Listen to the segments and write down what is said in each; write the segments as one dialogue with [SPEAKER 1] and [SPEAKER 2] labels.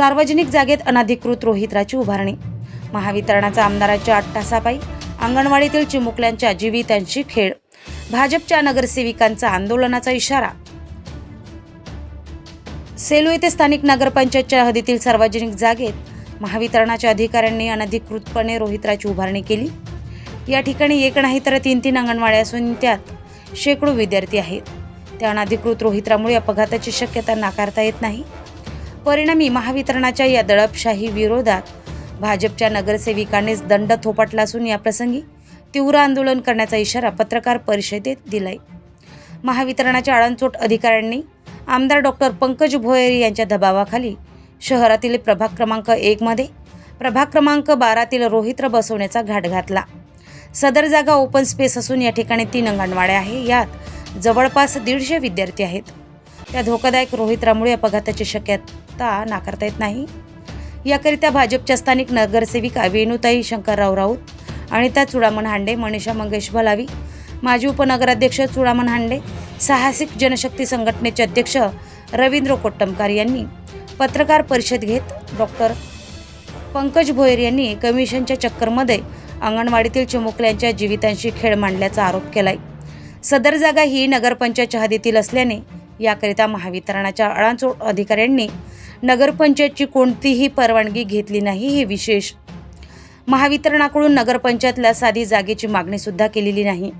[SPEAKER 1] सार्वजनिक जागेत अनधिकृत रोहित्राची उभारणी. महावितरणाचा आमदाराच्या अट्टासापायी अंगणवाडीतील चिमुकल्यांच्या जीवितांशी खेळ. भाजपच्या नगरसेविकांचा आंदोलनाचा इशारा. सेलू येथे स्थानिक नगरपंचायतच्या हद्दीतील सार्वजनिक जागेत महावितरणाच्या अधिकाऱ्यांनी अनधिकृतपणे रोहित्राची उभारणी केली. या ठिकाणी एक नाही तर तीन तीन अंगणवाडी असून त्यात शेकडो विद्यार्थी आहेत. त्या अनधिकृत रोहित्रामुळे अपघाताची शक्यता नाकारता येत नाही. परिणामी महावितरणाच्या या दडपशाही विरोधात भाजपच्या नगरसेविकांनीच दंड थोपटला असून याप्रसंगी तीव्र आंदोलन करण्याचा इशारा पत्रकार परिषदेत दिलाय. महावितरणाच्या आळणचोट अधिकाऱ्यांनी आमदार डॉक्टर पंकज भोयर यांच्या दबावाखाली शहरातील प्रभाग क्रमांक एकमध्ये प्रभाग क्रमांक बारातील रोहित्र बसवण्याचा घाट घातला. सदर जागा ओपन स्पेस असून या ठिकाणी तीन अंगणवाड्या आहे. यात जवळपास दीडशे विद्यार्थी आहेत. त्या धोकादायक रोहित्रामुळे अपघाताची शक्यता नाकारता येत नाही. याकरिता भाजपच्या स्थानिक नगरसेविका वेणुताई शंकरराव राऊत अनिता चुडामण हांडे मनीषा मंगेश भलावी माजी उपनगराध्यक्ष चुडामण हांडे साहसिक जनशक्ती संघटनेचे अध्यक्ष रवींद्र कोट्टमकार यांनी पत्रकार परिषद घेत डॉक्टर पंकज भोयर यांनी कमिशनच्या चक्करमध्ये अंगणवाडीतील चिमुकल्यांच्या जीवितांशी खेळ मांडल्याचा आरोप केलाय. सदर जागा ही नगरपंचायतच्या हद्दीतील असल्याने याकरिता महावितरणाच्या अळांचोट अधिकाऱ्यांनी नगरपंचायतची कोणतीही परवानगी घेतली नाही हे विशेष. महावितरणाकडून नगरपंचायतला साधी जागेची मागणीसुद्धा केलेली नाही.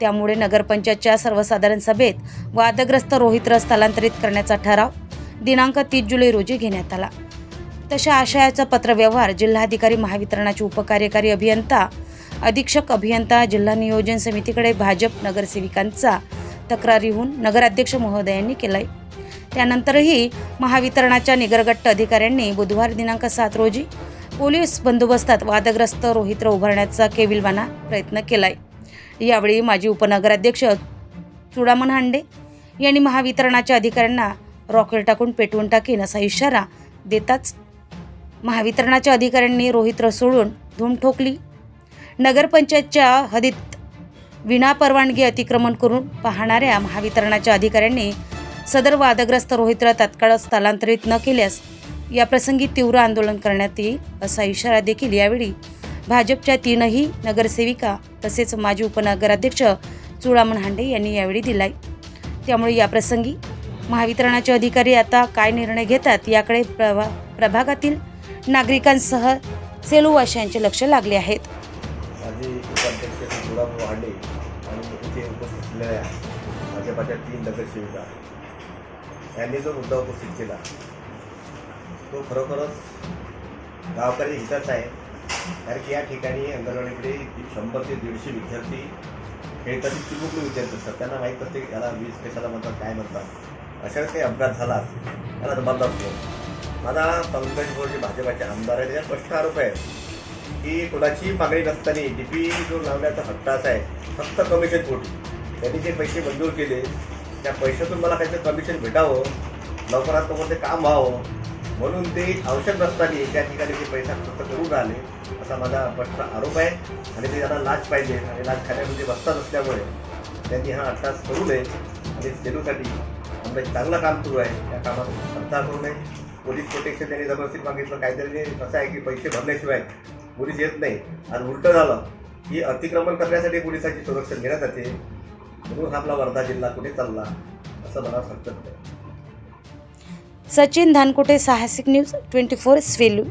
[SPEAKER 1] त्यामुळे नगरपंचायतच्या सर्वसाधारण सभेत वादग्रस्त रोहित्र स्थलांतरित करण्याचा ठराव दिनांक तीस जुलै रोजी घेण्यात आला. तशा आशयाचा पत्रव्यवहार जिल्हाधिकारी महावितरणाचे उपकार्यकारी अभियंता अधीक्षक अभियंता जिल्हा नियोजन समितीकडे भाजप नगरसेविकांचा तक्रारीहून नगराध्यक्ष महोदयांनी केलाय. त्यानंतरही महावितरणाच्या निगरगट्ट अधिकाऱ्यांनी बुधवार दिनांक सात रोजी पोलीस बंदोबस्तात वादग्रस्त रोहित्र उभारण्याचा केविलवाना प्रयत्न केलाय. यावेळी माजी उपनगराध्यक्ष चुडामन हांडे यांनी महावितरणाच्या अधिकाऱ्यांना रॉकेल टाकून पेटवून टाकीन असा इशारा देताच महावितरणाच्या अधिकाऱ्यांनी रोहित्र सोडून धूम ठोकली. नगरपंचायतच्या हद्दीत विनापरवानगी अतिक्रमण करून पाहणाऱ्या महावितरणाच्या अधिकाऱ्यांनी सदर वादग्रस्त रोहित्र तात्काळ स्थलांतरित न केल्यास याप्रसंगी तीव्र आंदोलन करण्यात येईल असा इशारा देखील यावेळी भाजपच्या तीनही नगरसेविका तसेच माजी उपनगराध्यक्ष चुळामण हांडे यांनी यावेळी दिलाय. त्यामुळे याप्रसंगी महावितरणाचे अधिकारी आता काय निर्णय घेतात याकडे प्रभा प्रभागातील नागरिकांसह सेलूवासियांचे लक्ष लागले आहेत.
[SPEAKER 2] माझे उपाध्यक्ष गुलाब हांडे आणि इथे उपस्थित असलेल्या भाजपाच्या तीन नगरसेविका यांनी जो मुद्दा उपस्थित केला तो खरोखरच गावकरी हिताचा आहे. कारण की या ठिकाणी अंगणवाडीकडे शंभर ते दीडशे विद्यार्थी खेळताना चिमुकले विद्यार्थी असतात. त्यांना माहीत असते की याला वीज कशाला म्हणतात काय म्हणतात. अशा काही अपघात झाला त्याला जबाबदार असतो माझा पंकज बोर्डे भाजपाचे आमदार आहे त्याचा स्पष्ट आरोप आहे की कोणाची मागणी नसताना डीपी जो लावण्याचा हट्टाचा आहे फक्त कमिशन पोटी. त्यांनी जे पैसे मंजूर केले त्या पैशातून मला काहीतरी कमिशन भेटावं लवकरात लवकर ते काम व्हावं. म्हणून ते आवश्यक नसताना त्या ठिकाणी ते पैसा खर्च करून राहिले असा माझा प्रश्न आरोप आहे. आणि ते त्यांना लाच पाहिजे. आणि लाच खाण्यामध्ये बसतात असल्यामुळे त्यांनी हा अट्टास करू नये. आणि सेलूसाठी आमचं एक चांगलं काम सुरू आहे. त्या कामात संस्था करू नये. पोलीस प्रोटेक्शन त्यांनी जबरदस्ती मागितलं. काहीतरी कसं आहे की पैसे भरल्याशिवाय पोलीस येत नाही. आणि उलटं झालं. की अतिक्रमण करण्यासाठी पोलिसांची संरक्षण घेण्यात येते म्हणून आपला वर्धा जिल्हा कुठे चालला असं मला वाटतं
[SPEAKER 1] सचिन धानकुटे साहसिक न्यूज ट्वेंटी फोर स्वेलू